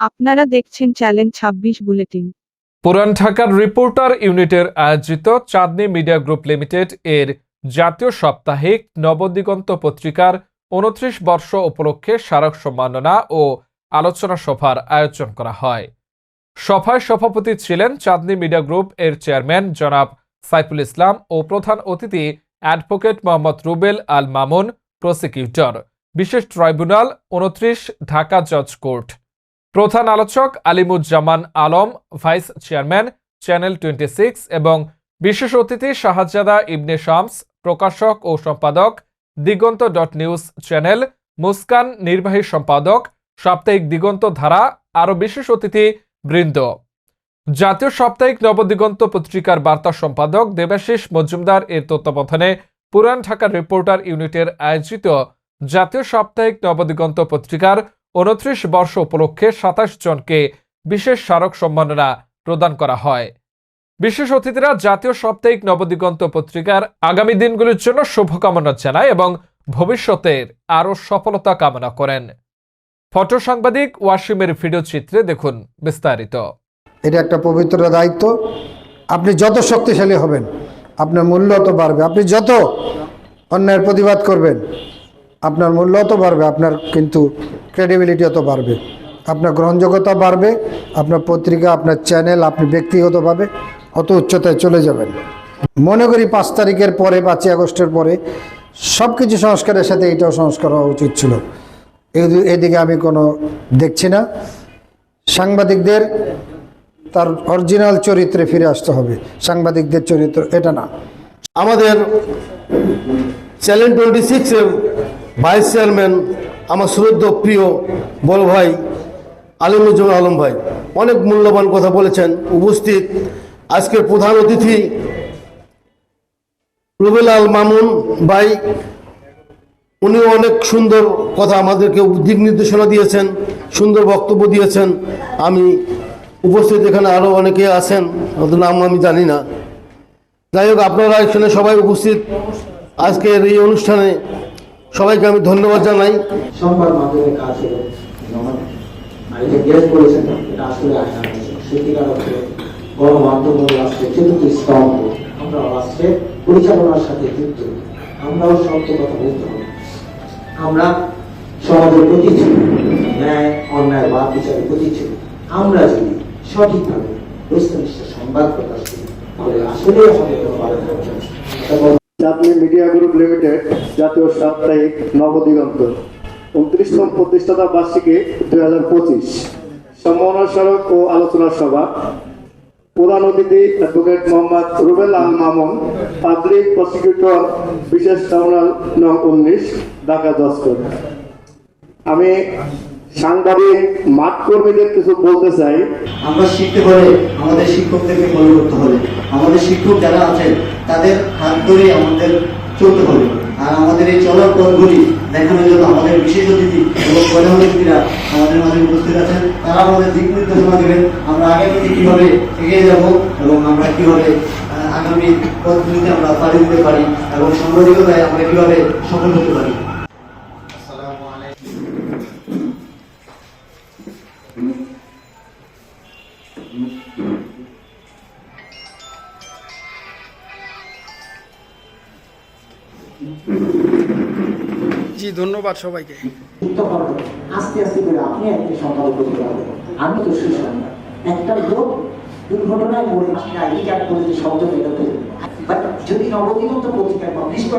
আপনারা দেখছেন চ্যালেঞ্জ ছাব্বিশ বুলেটিন। পুরান ঢাকার রিপোর্টার ইউনিটের আয়োজিত চাঁদনী মিডিয়া গ্রুপ লিমিটেড এর জাতীয় সাপ্তাহিক নবদিগন্ত পত্রিকার উনত্রিশ বর্ষ উপলক্ষে স্মারক সম্মাননা ও আলোচনা সভার আয়োজন করা হয়। সভায় সভাপতি ছিলেন চাঁদনী মিডিয়া গ্রুপ এর চেয়ারম্যান জনাব সাইফুল ইসলাম ও প্রধান অতিথি অ্যাডভোকেট মোহাম্মদ রুবেল আল মামুন, প্রসিকিউটর। বিশেষ ট্রাইব্যুনাল, উনত্রিশ ঢাকা জজ কোর্ট। প্রধান আলোচক Alimuzzaman Alam, vice chairman, channel twenty six এবং বিশেষ অতিথি শাহজাদা ইবনে শামস, প্রকাশক ও সম্পাদক, Diganta dot news channel, Muskan নির্বাহী সম্পাদক, সাপ্তাহিক দিগন্ত ধারা, আরও বিশেষ অতিথি বৃন্দ। জাতীয় সাপ্তাহিক নবদিগন্ত পত্রিকার বার্তা সম্পাদক দেবাশিস মজুমদার এর তত্ত্বাবধানে পুরান ঢাকার রিপোর্টার ইউনিটের আয়োজিত জাতীয় সাপ্তাহিক নবদিগন্ত পত্রিকার উনত্রিশ বর্ষ উপলক্ষে সাতাশ জনকে বিশেষ স্মারক সম্মাননা প্রদান করা হয়। বিশেষ অতিথিরা জাতীয় সাপ্তাহিক নবদিগন্ত পত্রিকার আগামী দিনগুলির জন্য শুভকামনা জানায় এবং ভবিষ্যতের আরও সফলতা কামনা করেন। ফটো সাংবাদিক ওয়াসিমের ভিডিও চিত্রে দেখুন বিস্তারিত। এটা একটা পবিত্র দায়িত্ব। আপনি যত শক্তিশালী হবেন, আপনার মূল্য তো বাড়বে। আপনি যত অন্যায়ের প্রতিবাদ করবেন, আপনার মূল্য তো বাড়বে। আপনার কিন্তু ক্রেডিবিলিটি তো বাড়বে আপনার গ্রহণযোগ্যতা বাড়বে, আপনার পত্রিকা, আপনার চ্যানেল আপনি ব্যক্তিগতভাবে অত উচ্চতায় চলে যাবেন। মনে করি পাঁচ তারিখের পরে পাঁচই আগস্টের পরে সব কিছু সংস্কারের সাথে এটাও সংস্কার হওয়া উচিত ছিল। এদি- এদিকে আমি কোনো দেখছি না। সাংবাদিকদের তার অরিজিনাল চরিত্রে ফিরে আসতে হবে। সাংবাদিকদের চরিত্র এটা না। আমাদের চ্যালেঞ্জ টোয়েন্টি সিক্সের ভাইস চেয়ারম্যান আমার শ্রদ্ধ প্রিয় বড় ভাই আলিমুজ্জামান আলম ভাই, অনেক মূল্যবান কথা বলেছেন, উপস্থিত। আজকের প্রধান অতিথি রুবেলাল মামুন ভাই, উনিও অনেক সুন্দর কথা আমাদেরকে দিক নির্দেশনা দিয়েছেন, সুন্দর বক্তব্য দিয়েছেন। আমি উপস্থিত এখানে আরও অনেকে আছেন, ওদের নাম আমি জানি না। যাই হোক, আপনারা এখানে সবাই উপস্থিত। আজকের এই অনুষ্ঠানে সবাইকে আমি ধন্যবাদ জানাই। সংবাদ স্তম্ভ, আমরা আমরাও হবে। আমরা সমাজের প্রতিচ্ছবি, ন্যায়, অন্যায় বা বিচারের প্রতিচ্ছবি, আমরা যদি সঠিকভাবে সংবাদ প্রকাশ করি, তাহলে আসলে আমাদের কোনো চাঁদনী মিডিয়া গ্রুপ লিমিটেড জাতীয় সাপ্তাহিক নবদিগন্ত উনত্রিশতম প্রতিষ্ঠাতা বার্ষিকী দুই হাজার পঁচিশ। সম্মাননা স্মারক ও আলোচনা সভা। প্রধান অতিথি advocate Mohammad Rubel Al Mamun, public prosecutor বিশেষ ট্রাইব্যুনাল নং উনিশ, ঢাকা দশ আমি সাংবাদিক মাঠ কর্মীদের কিছু বলতে চাই। আমরা শিখতে হলে আমাদের শিক্ষকদেরকে ফলো করতে হবে আমাদের শিক্ষক যারা আছেন, তাদের হাত ধরে আমাদের চলতে হবে আর আমাদের এই চলার পথগুলি দেখানোর জন্য আমাদের বিশেষ অতিথি এবং প্রধান আমাদের মাঝে উপস্থিত আছেন। তারা আমাদের দিক নির্দেশনা দেবেন, আমরা আগামীতে কীভাবে এগিয়ে যাব এবং আমরা কীভাবে আগামী পথগুলিতে আমরা পাড়ি দিতে পারি এবং সাংবাদিকতায় আমরা কীভাবে সফল হতে পারি। জি, ধন্যবাদ সবাইকে। আস্তে আস্তে করে আপনি একটি সম্পাদক করতে পারবেন আমি তো সেই একটা লোক দুর্ঘটনায় মরে আইডি কার্ড করে যে শব্দ বেরোতে যদি নবদিগন্ত পত্রিকায় পাবলিশ